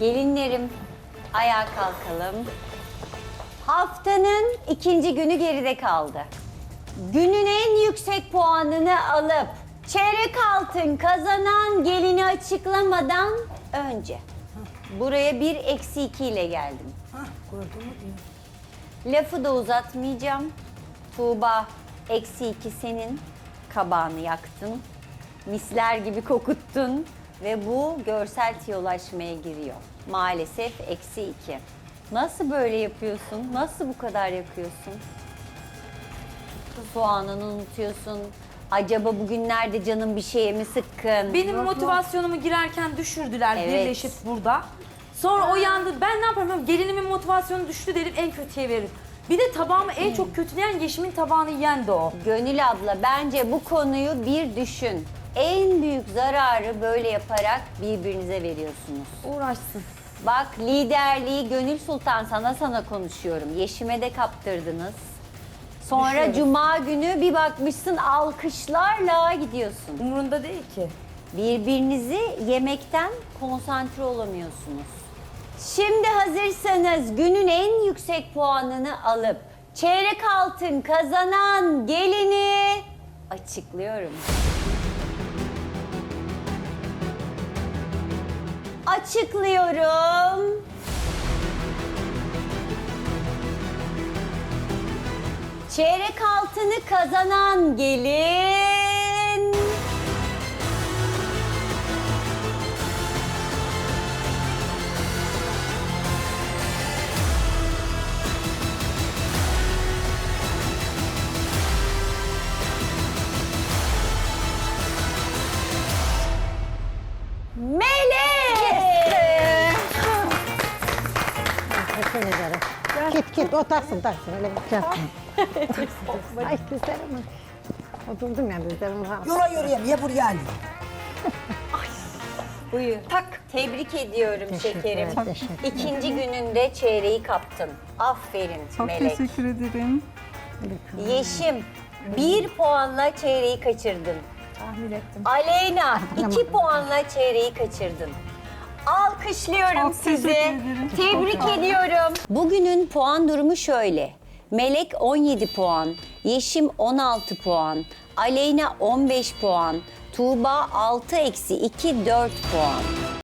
Gelinlerim ayağa kalkalım. Haftanın ikinci günü geride kaldı. Günün en yüksek puanını alıp çeyrek altın kazanan gelini açıklamadan önce buraya bir eksi iki ile geldim. Hah gördün mü diyor. Lafı da uzatmayacağım. Tuğba eksi iki senin kabağını yaktın. Misler gibi kokuttun ve bu görsel tiyolaşmaya giriyor. Maalesef eksi iki. Nasıl böyle yapıyorsun? Nasıl bu kadar yakıyorsun? Soğanını unutuyorsun. Acaba bugünlerde canım bir şeye mi sıkkın? Benim motivasyonumu girerken düşürdüler Evet. birleşip burada. Sonra o yandı. Ben ne yapayım? Gelinimin motivasyonu düştü dedim en kötüye verir. Bir de tabağımı en çok kötüleyen Yeşim'in tabağını yiyen de o. Gönül abla bence bu konuyu bir düşün. En büyük zararı böyle yaparak birbirinize veriyorsunuz. Uğraşsın. Bak liderliği Gönül Sultan sana sana konuşuyorum. Yeşime de kaptırdınız. Sonra Düşüyoruz. cuma günü bir bakmışsın alkışlarla gidiyorsun. Umurunda değil ki. Birbirinizi yemekten konsantre olamıyorsunuz. Şimdi hazırsanız günün en yüksek puanını alıp çeyrek altın kazanan gelini açıklıyorum. Açıklıyorum. Çeyrek altını kazanan gelin Teşekkür ederim. Git git otarsın taksın öyle bir şey yapma. Ay dizlerim. Oturdum ya rahat. Yola yürüyeyim ye buraya Ali. Buyur. Tak. Tebrik ediyorum Teşekkür şekerim. ederim, teşekkür. İkinci gününde çeyreği kaptın. Aferin Çok Melek. teşekkür ederim. Yeşim bir puanla çeyreği kaçırdın. Tahmin ettim. Aleyna iki puanla çeyreği kaçırdın. Alkışlıyorum Çok sizi. ederim. Çok Tebrik olun. ediyorum. Bugünün puan durumu şöyle. Melek 17 puan, Yeşim 16 puan, Aleyna 15 puan, Tuğba 6 eksi 2 4 puan.